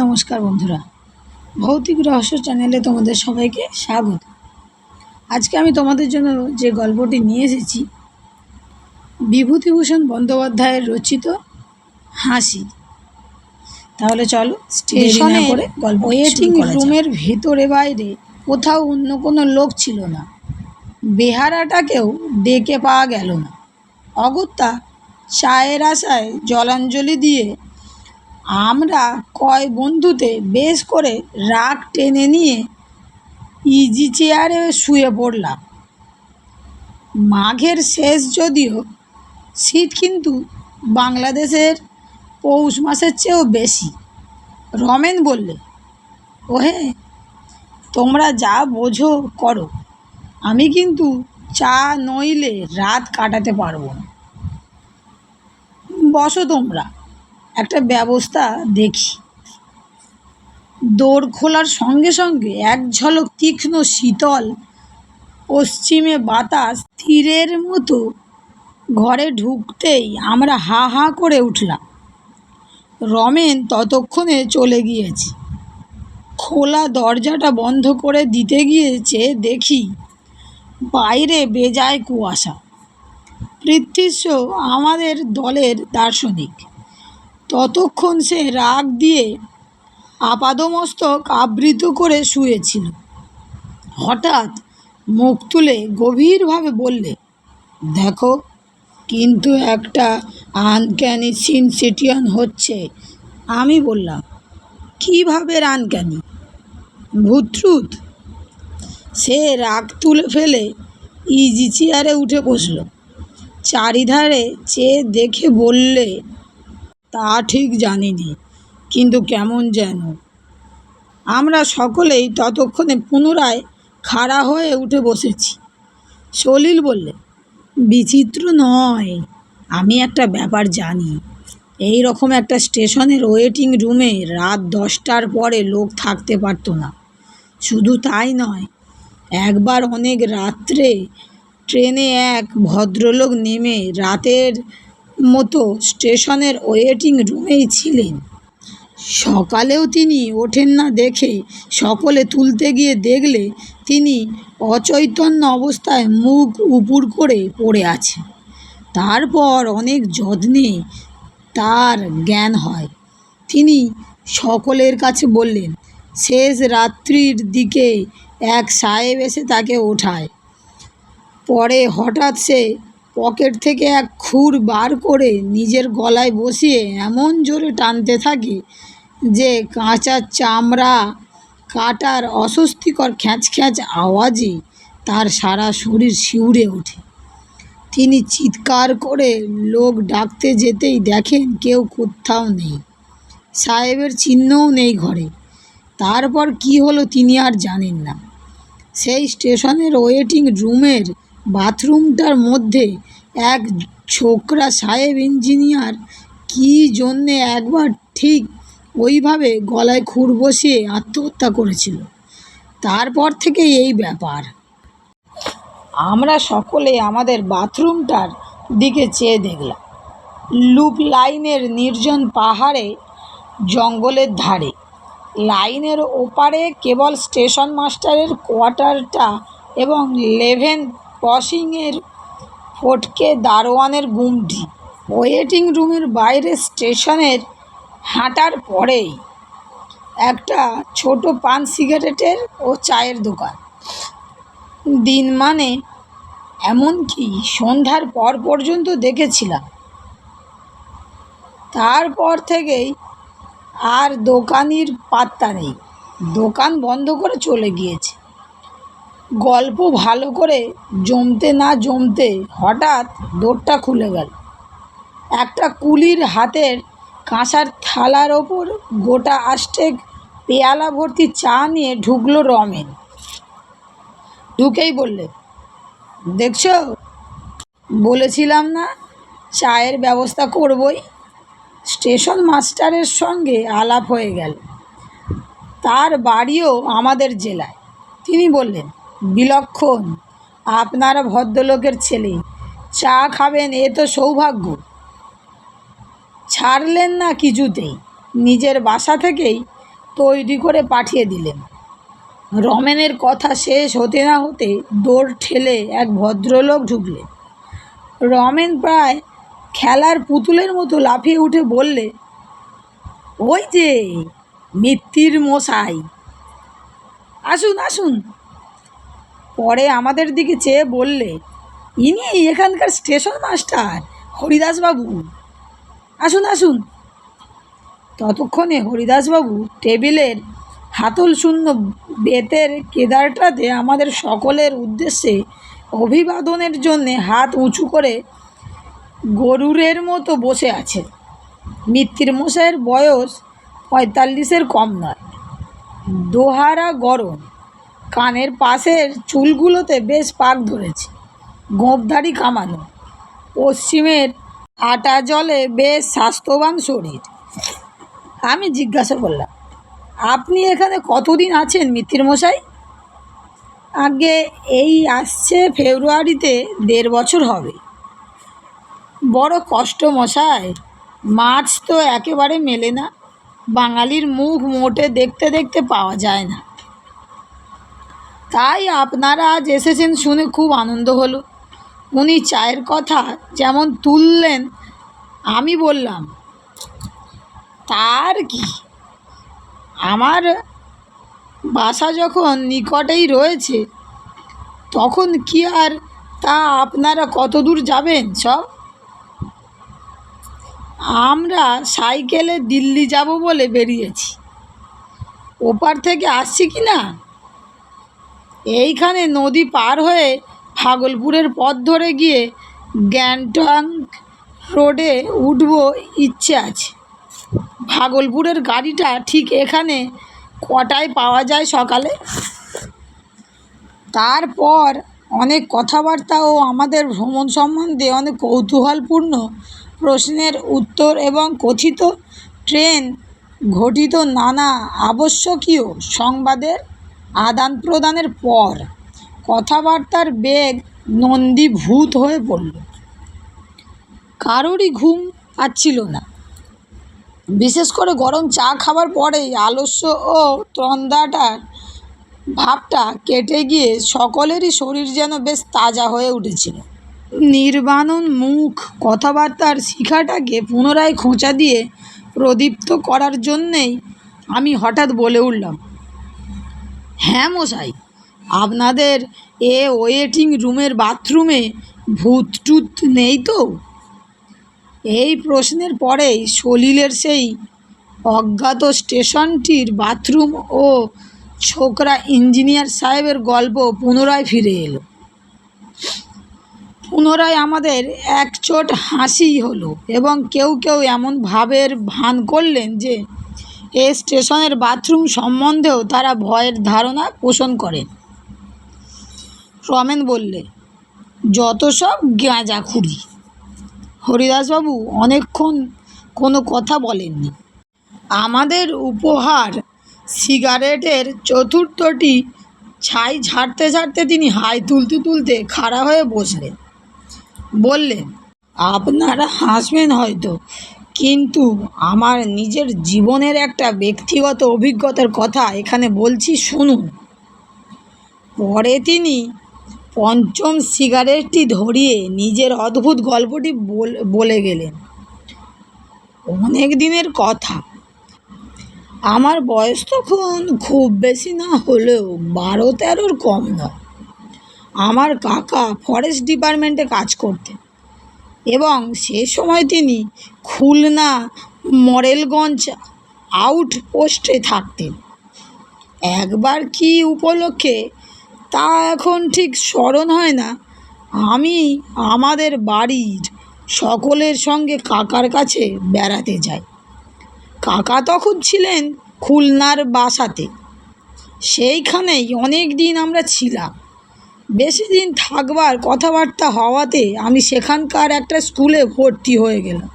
নমস্কার বন্ধুরা। ভৌতিক রহস্য চ্যানেলে তোমাদের সবাইকে স্বাগত। আজকে আমি তোমাদের জন্য যে গল্পটি নিয়ে এসেছি বিভূতিভূষণ বন্দ্যোপাধ্যায়ের রচিত হাসি। তাহলে চলো স্টেশনে করে গল্প ওয়েটিং। রুমের ভেতরে বাইরে কোথাও অন্য কোনো লোক ছিল না। বেহারাটাকেও ডেকে পাওয়া গেল না। অগত্যা চায়ের আশায় জলাঞ্জলি দিয়ে আমরা কয় বন্ধুতে বেশ করে রাগ টেনে নিয়ে ইজি চেয়ারে শুয়ে পড়লাম। মাঘের শেষ যদিও শীত কিন্তু বাংলাদেশের পৌষ মাসের চেয়েও বেশি। রমেন বললে, ওহে, তোমরা যা বোঝো করো। আমি কিন্তু চা নইলে রাত কাটাতে পারব না। বসো তোমরা। একটা ব্যবস্থা দেখি। দোর খোলার সঙ্গে সঙ্গে এক ঝলক তীক্ষ্ণ শীতল পশ্চিমে বাতাস তীরের মতো ঘরে ঢুকতেই আমরা হা হা করে উঠলাম। রমেন ততক্ষণে চলে গিয়েছে। খোলা দরজাটা বন্ধ করে দিতে গিয়েছে দেখি বাইরে বেজায় কুয়াশা। পৃথ্বীশ আমাদের দলের দার্শনিক। ততক্ষণ সে রাগ দিয়ে আপাদমস্তক আবৃত করে শুয়েছিল। হঠাৎ মুখ তুলে গভীরভাবে বললে, দেখো, কিন্তু একটা আনক্যানি সিনসিটিয়ান হচ্ছে। আমি বললাম, কীভাবে আনক্যানি? ভূত্রুত সে রাগ তুলে ফেলে ইজি চেয়ারে উঠে বসল। চারিধারে চেয়ে দেখে বললে তা ঠিক জানি জানিনি, কিন্তু কেমন যেন। আমরা সকলেই ততক্ষণে পুনরায় খাড়া হয়ে উঠে বসেছি। সলিল বললে, বিচিত্র নয়, আমি একটা ব্যাপার জানি। এই রকম একটা স্টেশনের ওয়েটিং রুমে রাত দশটার পরে লোক থাকতে পারতো না। শুধু তাই নয়, একবার অনেক রাত্রে ট্রেনে এক ভদ্রলোক নেমে রাতের মতো স্টেশনের ওয়েটিং রুমেই ছিলেন। সকালেও তিনি ওঠেন না দেখে সকলে তুলতে গিয়ে দেখলে তিনি অচৈতন্য অবস্থায় মুখ উপুর করে পড়ে আছে। তারপর অনেক যত্নে তার জ্ঞান হয়। তিনি সকলের কাছে বললেন, শেষ রাত্রির দিকে এক সাহেব এসে তাকে ওঠায়। পরে হঠাৎ সে পকেট থেকে এক খুর বার করে নিজের গলায় বসিয়ে এমন জোরে টানতে থাকে যে কাঁচা চামড়া কাটার অস্বস্তিকর খ্যাঁচ খ্যাঁচ আওয়াজে তার সারা শরীর শিউরে ওঠে। তিনি চিৎকার করে লোক ডাকতে যেতেই দেখেন কেউ কোথাও নেই। সাহেবের চিহ্নও নেই ঘরে। তারপর কি হলো তিনি আর জানেন না। সেই স্টেশনের ওয়েটিং রুমের বাথরুমটার মধ্যে এক ছোকরা সাহেব ইঞ্জিনিয়ার কী জন্যে একবার ঠিক ওইভাবে গলায় খুর বসিয়ে আত্মহত্যা করেছিল? তারপর থেকে এই ব্যাপার। আমরা সকলে আমাদের বাথরুমটার দিকে চেয়ে দেখলাম। লুপ লাইনের নির্জন পাহাড়ে, জঙ্গলের ধারে। লাইনের ওপারে কেবল স্টেশন মাস্টারের কোয়ার্টারটা এবং লেভেন ক্রসিংয়ের ফটকে দারোয়ানের গুমটি। ওয়েটিং রুমের বাইরে স্টেশনের হাঁটার পরেই একটা ছোট পান সিগারেটের ও চায়ের দোকান। দিন মানে এমনকি সন্ধ্যার পর পর্যন্ত দেখেছিলাম। তারপর থেকেই আর দোকানির পাত্তা নেই। দোকান বন্ধ করে চলে গিয়েছে। গল্প ভালো করে জমতে না জমতে হঠাৎ দোরটা খুলে গেল। একটা কুলির হাতের কাঁসার থালার ওপর গোটা আষ্টেক পেয়ালা ভর্তি চা নিয়ে ঢুকলো রমেন। ঢুকেই বললে, দেখছ? বলেছিলাম না চায়ের ব্যবস্থা করবই। স্টেশন মাস্টারের সঙ্গে আলাপ হয়ে গেল। তার বাড়িও আমাদের জেলায়। তিনি বললেন বিলক্ষণ। আপনারা ভদ্রলোকের ছেলে। চা খাবেন, এ তো সৌভাগ্য। ছাড়লেন না কিছুতেই। নিজের বাসা থেকেই তৈরি করে পাঠিয়ে দিলেন। রমেনের কথা শেষ হতে না হতে দৌড় ঠেলে এক ভদ্রলোক ঢুকলেন। রমেন প্রায় খেলার পুতুলের মতো লাফিয়ে উঠে বললে, ওই যে মিত্তির মশাই। আসুন আসুন। পরে আমাদের দিকে চেয়ে বললে, ইনি এখানকার স্টেশন মাস্টার, হরিদাসবাবু। আসুন আসুন। ততক্ষণে হরিদাসবাবু টেবিলের হাতল শূন্য বেতের কেদারটাতে আমাদের সকলের উদ্দেশ্যে অভিবাদনের জন্যে হাত উঁচু করে গরুরের মতো বসে আছে মিত্তির মশাইয়ের বয়স পঁয়তাল্লিশের কম নয়। দোহারা গরম। কানের পাশের চুলগুলোতে বেশ পাক ধরেছে। গোঁপধারি কামানো পশ্চিমের আটা জলে বেশ স্বাস্থ্যবান শরীর। আমি জিজ্ঞাসা করলাম, আপনি এখানে কতদিন আছেন মিত্তির মশাই? আগে এই আসছে ফেব্রুয়ারিতে, দেড় বছর হবে। বড় কষ্ট মশাই, মাছ তো একেবারে মেলে না। বাঙালির মুখ মোটে দেখতে দেখতে পাওয়া যায় না। তাই আপনারা আজ এসেছেন শুনে খুব আনন্দ হলো। উনি চায়ের কথা যেমন তুললেন, আমি বললাম, তার কি? আমার বাসা যখন নিকটেই রয়েছে, তখন কি আর তা আপনারা কত দূর যাবেন সব? আমরা সাইকেলে দিল্লি যাব বলে বেরিয়েছি। ওপার থেকে আসছি কি না? এইখানে নদী পার হয়ে ভাগলপুরের পথ ধরে গিয়ে গ্যাংটক রোডে উঠব ইচ্ছে আছে। ভাগলপুরের গাড়িটা ঠিক এখানে কটায় পাওয়া যায় সকালে? তারপর অনেক কথাবার্তা ও আমাদের ভ্রমণ সম্বন্ধে অনেক কৌতূহলপূর্ণ প্রশ্নের উত্তর এবং কথিত ট্রেন ঘটিত নানা আবশ্যকীয় সংবাদের আদান প্রদানের পর কথাবার্তার বেগ নন্দীভূত হয়ে পড়ল। কারোরই ঘুম পাচ্ছিল না। বিশেষ করে গরম চা খাবার পরেই আলস্য ও তন্দাটার ভাবটা কেটে গিয়ে সকলেরই শরীর যেন বেশ তাজা হয়ে উঠেছিল। নির্বাণন মুখ কথাবার্তার শিখাটাকে পুনরায় খোঁচা দিয়ে প্রদীপ্ত করার জন্যেই আমি হঠাৎ বলে উঠলাম হ্যাঁ মশাই, আপনাদের এ ওয়েটিং রুমের বাথরুমে ভূত টুত নেই তো? এই প্রশ্নের পরেই সলিলের সেই অজ্ঞাত স্টেশনটির বাথরুম ও ছোকরা ইঞ্জিনিয়ার সাহেবের গল্প পুনরায় ফিরে এলো। পুনরায় আমাদের একচোট হাসি হলো এবং কেউ কেউ এমন ভাবের ভান করলেন যে এ স্টেশনের বাথরুম সম্বন্ধেও তারা ভয়ের ধারণা পোষণ করেন। রমেন বললে, যত সব গাঁজা গাঁজাখুরি। হরিদাসবাবু অনেকক্ষণ কোনো কথা বলেননি। আমাদের উপহার সিগারেটের চতুর্থটি ছাই ঝাড়তে ঝাড়তে তিনি হাই তুলতে তুলতে খাড়া হয়ে বসলেন। বললেন, আপনারা হাসবেন হয়তো কিন্তু আমার নিজের জীবনের একটা ব্যক্তিগত অভিজ্ঞতার কথা এখানে বলছি, শুনুন। পরে তিনি পঞ্চম সিগারেটটি ধরিয়ে নিজের অদ্ভুত গল্পটি বল- গেলেন। অনেক দিনের কথা। আমার বয়স তখন খুব বেশি না হলেও বারো তেরোর কম নয়। আমার কাকা ফরেস্ট ডিপার্টমেন্টে কাজ করতেন। এবং সে সময় তিনি খুলনা মরেলগঞ্জ আউটপোস্টে থাকতেন। একবার কি উপলক্ষে? তা এখন ঠিক স্মরণ হয় না। আমি আমাদের বাড়ির সকলের সঙ্গে কাকার কাছে বেড়াতে যাই। কাকা তখন ছিলেন খুলনার বাসাতে। সেইখানেই অনেক দিন আমরা ছিলাম। বেশি দিন থাকবার কথাবার্তা হওয়াতে আমি সেখানকার একটা স্কুলে ভর্তি হয়ে গেলাম।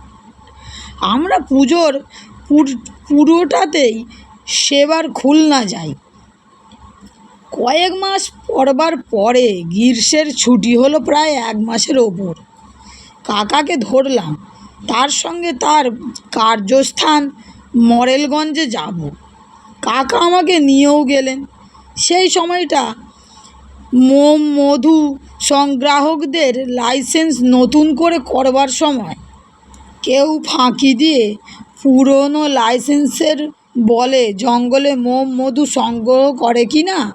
আমরা পুজোর পুর- পুরোটাতেই সেবার খুলনা যাই। কয়েক মাস পড়বার পরে গ্রীষ্মের ছুটি হলো প্রায় এক মাসের ওপর। কাকাকে ধরলাম, তার সঙ্গে তার কার্যস্থান মরেলগঞ্জে যাব। কাকা আমাকে নিয়েও গেলেন। সেই সময়টা মোম মধু সংগ্রাহকদের লাইসেন্স নতুন করে করবার সময় কেউ ফাঁকি দিয়ে পুরনো লাইসেন্সের বলে জঙ্গলে মোম মধু সংগ্রহ করে কি না?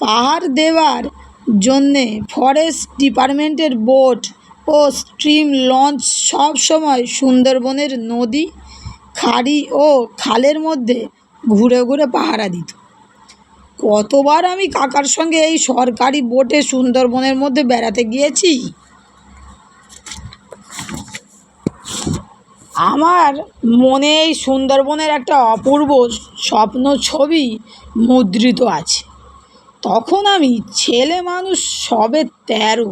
পাহাড় দেওয়ার জন্যে ফরেস্ট ডিপার্টমেন্টের বোট ও স্ট্রিম লঞ্চ সব সময় সুন্দরবনের নদী, খাড়ি ও খালের মধ্যে ঘুরে ঘুরে পাহারা দিত। কতবার আমি কাকার সঙ্গে এই সরকারি বোটে সুন্দরবনের মধ্যে বেড়াতে গিয়েছি? আমার মনে এই সুন্দরবনের একটা অপূর্ব স্বপ্ন ছবি মুদ্রিত আছে। তখন আমি ছেলে মানুষ সবে তেরো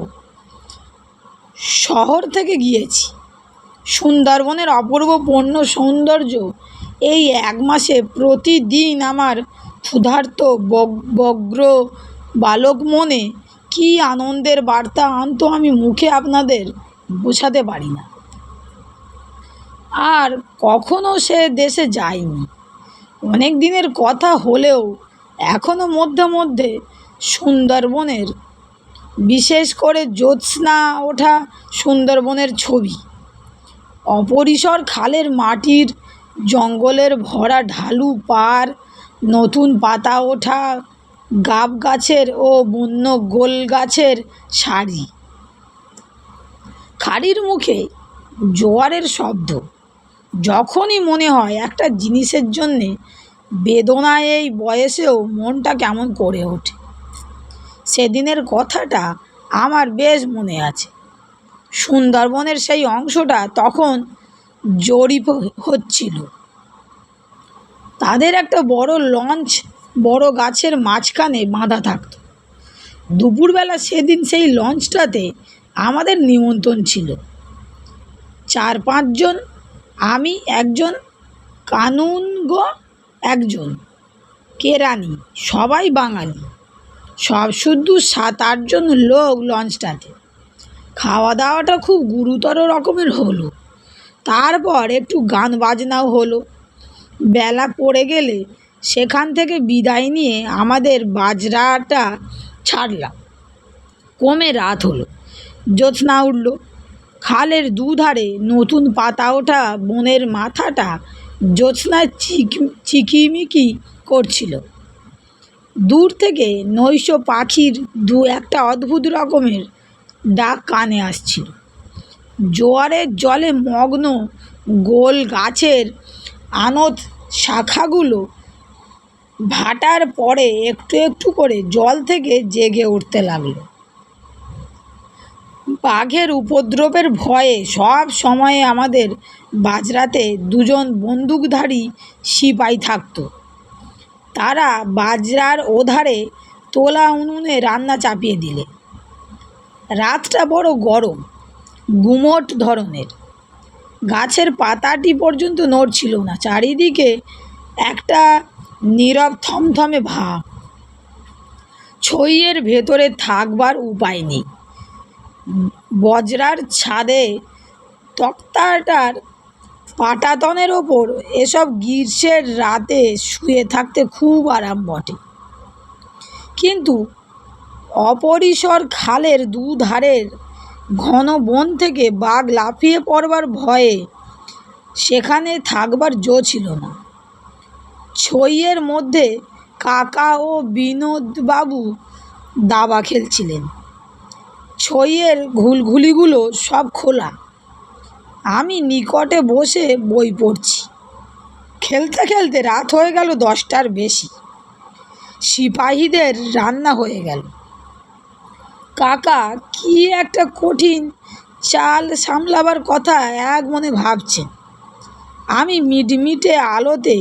শহর থেকে গিয়েছি। সুন্দরবনের অপূর্ব পণ্য সৌন্দর্য এই এক মাসে প্রতিদিন আমার ক্ষুধার্ত বগ- বগ্র বালক মনে, কী আনন্দের বার্তা আনতো আমি মুখে আপনাদের? বোঝাতে পারি না। আর কখনো সে দেশে যায়নি। অনেক দিনের কথা হলেও এখনও মধ্যে মধ্যে সুন্দরবনের, বিশেষ করে জ্যোৎস্না ওঠা সুন্দরবনের ছবি। অপরিসর খালের মাটির জঙ্গলের ভরা ঢালু পার নতুন পাতা ওঠা, গাব গাছের ও বন্য গোল গাছের সারি খাড়ির মুখে জোয়ারের শব্দ। যখনই মনে হয় একটা জিনিসের জন্যে বেদনায় এই বয়সেও মনটা কেমন করে ওঠে। সেদিনের কথাটা আমার বেশ মনে আছে। সুন্দরবনের সেই অংশটা তখন জরিপ হচ্ছিল। তাদের একটা বড় লঞ্চ, বড় গাছের মাঝখানে বাঁধা থাকতো। দুপুরবেলা সেদিন সেই লঞ্চটাতে আমাদের নিমন্ত্রণ ছিল। চার পাঁচজন, আমি একজন, কানুনগ একজন, কেরানি, সবাই বাঙালি। সব শুদ্ধ সাত আটজন লোক লঞ্চটাতে। খাওয়া দাওয়াটা খুব গুরুতর রকমের হলো। তারপর একটু গান বাজনাও হলো। বেলা পড়ে গেলে সেখান থেকে বিদায় নিয়ে আমাদের বাজরাটা ছাড়লাম। কমে রাত হলো, জ্যোৎস্না উঠল। খালের দুধারে নতুন পাতা ওঠা বনের মাথাটা জ্যোৎস্নায় চিক চিকিমিকি করছিল। দূর থেকে নৈশ পাখির দু একটা অদ্ভুত রকমের ডাক কানে আসছিল। জোয়ারের জলে মগ্ন গোল গাছের আনত শাখাগুলো ভাটার পরে একটু একটু করে জল থেকে জেগে উঠতে লাগল। বাঘের উপদ্রবের ভয়ে সব সময়ে আমাদের বাজরাতে দুজন বন্দুকধারী সিপাই থাকতো। তারা বাজরার ওধারে তোলা উনুনে রান্না চাপিয়ে দিলে। রাতটা বড় গরম, গুমোট ধরনের। গাছের পাতাটি পর্যন্ত নড়ছিল না। চারিদিকে একটা নীরব থমথমে ভাব। ছইয়ের ভেতরে থাকবার উপায় নেই। বজরার ছাদে তক্তাটার পাটাতনের ওপর এসব গ্রীষ্মের রাতে শুয়ে থাকতে খুব আরাম বটে। কিন্তু অপরিসর খালের দুধারের ঘন বন থেকে বাঘ লাফিয়ে পড়বার ভয়ে সেখানে থাকবার জো ছিল না। ছইয়ের মধ্যে কাকা ও বিনোদবাবু দাবা খেলছিলেন। ছইয়ের ঘুলঘুলিগুলো সব খোলা। আমি নিকটে বসে বই পড়ছি। খেলতে খেলতে রাত হয়ে গেল দশটার বেশি। সিপাহীদের রান্না হয়ে গেল। কাকা, কি একটা কঠিন চাল সামলাবার কথা এক মনে ভাবছেন। আমি মিটমিটে আলোতে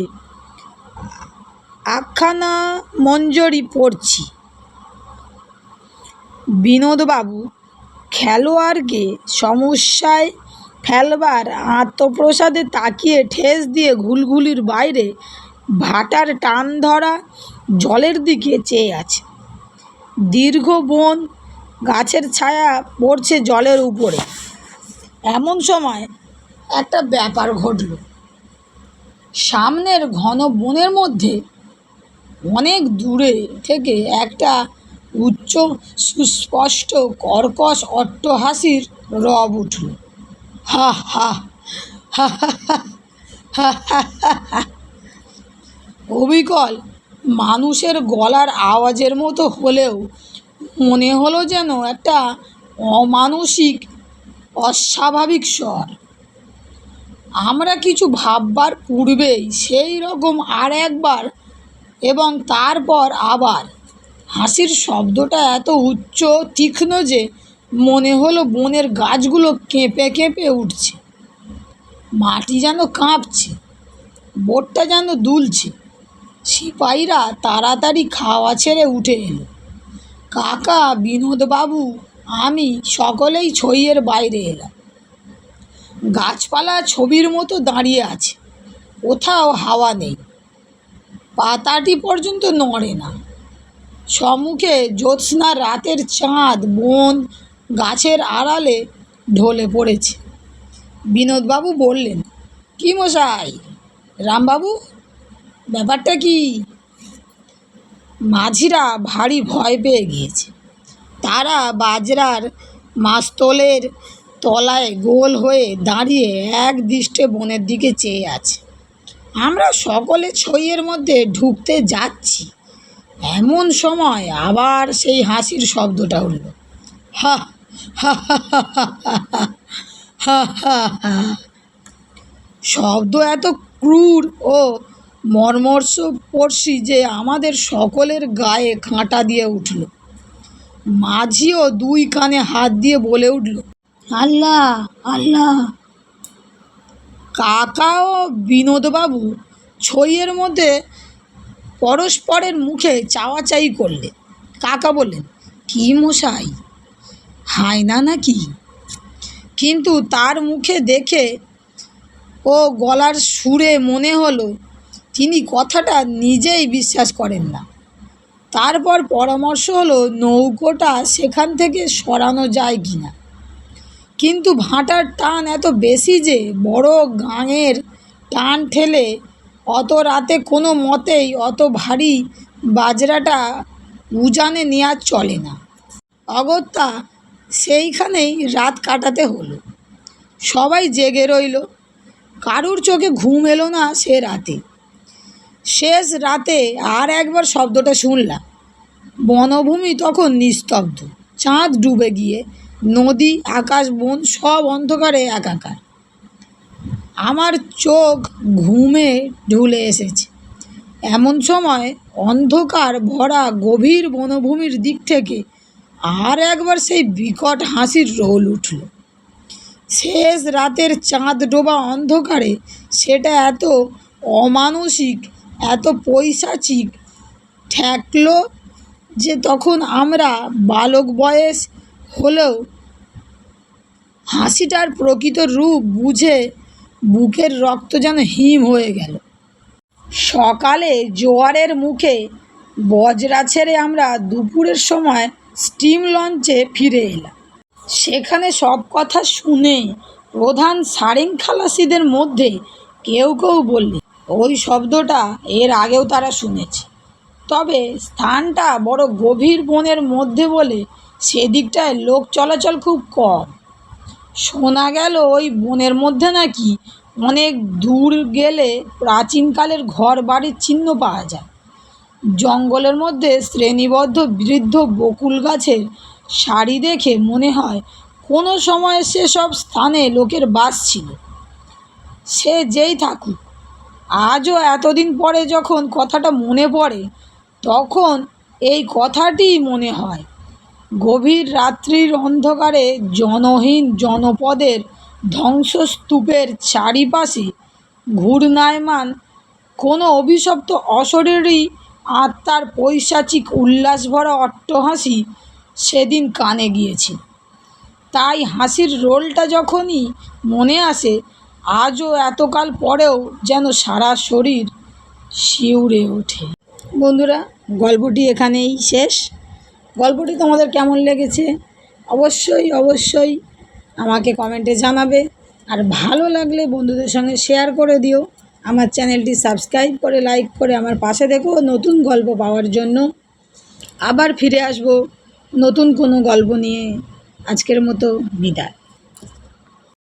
আখ্যানা মঞ্জরি পড়ছি। বিনোদবাবু খেলোয়াড়কে সমস্যায় ফেলবার আত্মপ্রসাদে তাকিয়ে ঠেস দিয়ে ঘুলঘুলির বাইরে ভাটার টান ধরা জলের দিকে চেয়ে আছে দীর্ঘ বন গাছের ছায়া পড়ছে জলের উপরে। এমন সময় একটা ব্যাপার ঘটল। সামনের ঘন বনের মধ্যে অনেক দূরে থেকে একটা উচ্চ সুস্পষ্ট কর্কশ অট্টহাসির রব উঠল। হা হা হা হা হা অবিকল মানুষের গলার আওয়াজের মতো হলেও মনে হলো যেন একটা অমানসিক, অস্বাভাবিক স্বর। আমরা কিছু ভাববার পূর্বেই সেই রকম আর একবার এবং তারপর আবার। হাসির শব্দটা এত উচ্চ, তীক্ষ্ণ যে মনে হলো বনের গাছগুলো কেঁপে কেঁপে উঠছে। মাটি যেন কাঁপছে, বোটটা যেন দুলছে। সিপাহীরা তাড়াতাড়ি খাওয়া ছেড়ে উঠে এলো। কাকা, বিনোদবাবু, আমি সকলেই ছইয়ের বাইরে এলাম। গাছপালা ছবির মতো দাঁড়িয়ে আছে, কোথাও হাওয়া নেই। পাতাটি পর্যন্ত নড়ে না। সম্মুখে জ্যোৎস্না রাতের চাঁদ, বন, গাছের আড়ালে ঢলে পড়েছে। বিনোদবাবু বললেন, কি মশাই? রামবাবু, ব্যাপারটা কি? মাঝিরা ভারী ভয় পেয়ে গিয়েছে তারা বাজরার মাস্তলের তলায় গোল হয়ে দাঁড়িয়ে এক দৃষ্টে বনের দিকে চেয়ে আছে আমরা সকলে ছইয়ের মধ্যে ঢুকতে যাচ্ছি এমন সময় আবার সেই হাসির শব্দটা উঠল হা হা হা হা হা শব্দ এত ক্রূর ও মর্মস্পর্শী যে আমাদের সকলের গায়ে কাঁটা দিয়ে উঠল। মাঝিও দুই কানে হাত দিয়ে বলে উঠল, আল্লাহ আল্লাহ। কাকা ও বিনোদবাবু ছইয়ের মধ্যে পরস্পরের মুখে চাওয়াচাই করলে। কাকা বললেন, কি মশাই, হায়না নাকি? কিন্তু তার মুখে দেখে ও গলার সুরে মনে হলো তিনি কথাটা নিজেই বিশ্বাস করেন না। তারপর পরামর্শ হলো, নৌকোটা সেখান থেকে সরানো যায় কি না কিন্তু ভাঁটার টান এত বেশি যে বড় গাঙের টান ঠেলে অত রাতে কোনো মতেই অত ভারী বাজরাটা উজানে নেওয়া চলে না। অগত্যা সেইখানেই রাত কাটাতে হলো। সবাই জেগে রইল। কারুর চোখে ঘুম এলো না সে রাতে। শেষ রাতে আর একবার শব্দটা শুনলাম। বনভূমি তখন নিস্তব্ধ। চাঁদ ডুবে গিয়ে, নদী, আকাশ, বন সব অন্ধকারে একাকার। আমার চোখ ঘুমে ঢুলে এসেছে। এমন সময় অন্ধকার ভরা গভীর বনভূমির দিক থেকে আর একবার সেই বিকট হাসির রোল উঠল। শেষ রাতের চাঁদ ডোবা অন্ধকারে সেটা এত অমানসিক এত পৈশাচিক ঠেকলো যে তখন আমরা বালক বয়স হলেও হাসিটার প্রকৃত রূপ বুঝে বুকের রক্ত যেন হিম হয়ে গেল। সকালে জোয়ারের মুখে বজরা ছেড়ে আমরা দুপুরের সময় স্টিম লঞ্চে ফিরে এলাম। সেখানে সব কথা শুনে প্রধান সারেং খালাসিদের মধ্যে কেউ কেউ বললে ওই শব্দটা এর আগেও তারা শুনেছে। তবে স্থানটা বড় গভীর বনের মধ্যে বলে সেদিকটায় লোক চলাচল খুব কম। শোনা গেল ওই বনের মধ্যে নাকি অনেক দূর গেলে প্রাচীনকালের ঘর বাড়ির চিহ্ন পাওয়া যায়। জঙ্গলের মধ্যে শ্রেণীবদ্ধ বৃদ্ধ বকুল গাছের সারি দেখে মনে হয় কোনো সময় সেসব স্থানে লোকের বাস ছিল। সে যেই থাকুক আজও এতদিন পরে যখন কথাটা মনে পড়ে, তখন এই কথাটিই মনে হয়। গভীর রাত্রির অন্ধকারে জনহীন জনপদের ধ্বংসস্তূপের চারিপাশে ঘূর্ণায়মান কোনো অভিশপ্ত অশরীরী আত্মার পৈশাচিক উল্লাসভরা অট্টহাসি সেদিন কানে গিয়েছে। তাই হাসির রোলটা যখনই মনে আসে আজও এতকাল পরেও যেন সারা শরীর শিউরে ওঠে। বন্ধুরা, গল্পটি এখানেই শেষ। গল্পটি তোমাদের কেমন লেগেছে? অবশ্যই অবশ্যই আমাকে কমেন্টে জানাবে। আর ভালো লাগলে বন্ধুদের সঙ্গে শেয়ার করে দিও। আমার চ্যানেলটি সাবস্ক্রাইব করে, লাইক করে আমার পাশে দেখো নতুন গল্প পাওয়ার জন্য। আবার ফিরে আসব নতুন কোনো গল্প নিয়ে। আজকের মতো বিদায়।